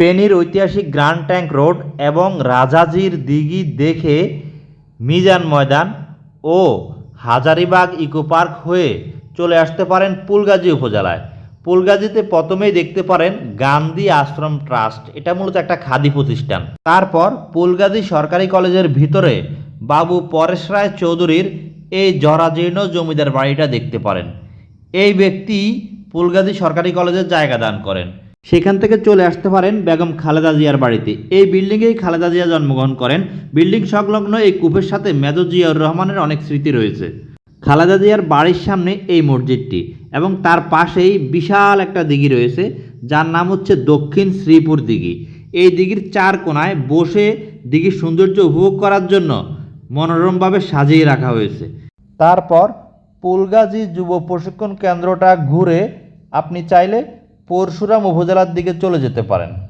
পেনির ঐতিহাসিক grand tank road এবং রাজাজির দিঘি দেখে মিজান ময়দান ও হাজারিবাগ ইকো পার্ক হয়ে চলে আসতে পারেন ফুলগাজী উপজেলায়। ফুলগাজীতে প্রথমেই দেখতে পারেন গান্ধী আশ্রম ট্রাস্ট। এটা মূলত একটা খাদি প্রতিষ্ঠান। তারপর ফুলগাজী সরকারি কলেজের ভিতরে বাবু পরেশ রায় চৌধুরীর এই জরাজীর্ণ জমিদার বাড়িটা দেখতে পারেন। এই ব্যক্তি ফুলগাজী সরকারি কলেজের জায়গা দান করেন। সেখান থেকে চলে আসতে পারেন বেগম খালেদা জিয়ার বাড়িতে। এই বিল্ডিংয়েই খালেদা জিয়া জন্মগ্রহণ করেন। বিল্ডিং সংলগ্ন এই কূপের সাথে মেজর জিয়াউর রহমানের অনেক স্মৃতি রয়েছে। খালেদা জিয়ার বাড়ির সামনে এই মসজিদটি এবং তার পাশেই বিশাল একটা দিঘি রয়েছে, যার নাম হচ্ছে দক্ষিণ শ্রীপুর দিঘি। এই দিঘির চার কোনায় বসে দিঘির সৌন্দর্য উপভোগ করার জন্য মনোরমভাবে সাজিয়ে রাখা হয়েছে। তারপর পুলগাজী যুব প্রশিক্ষণ কেন্দ্রটা ঘুরে আপনি চাইলে পরশুরাম উপজেলার দিকে চলে যেতে পারেন।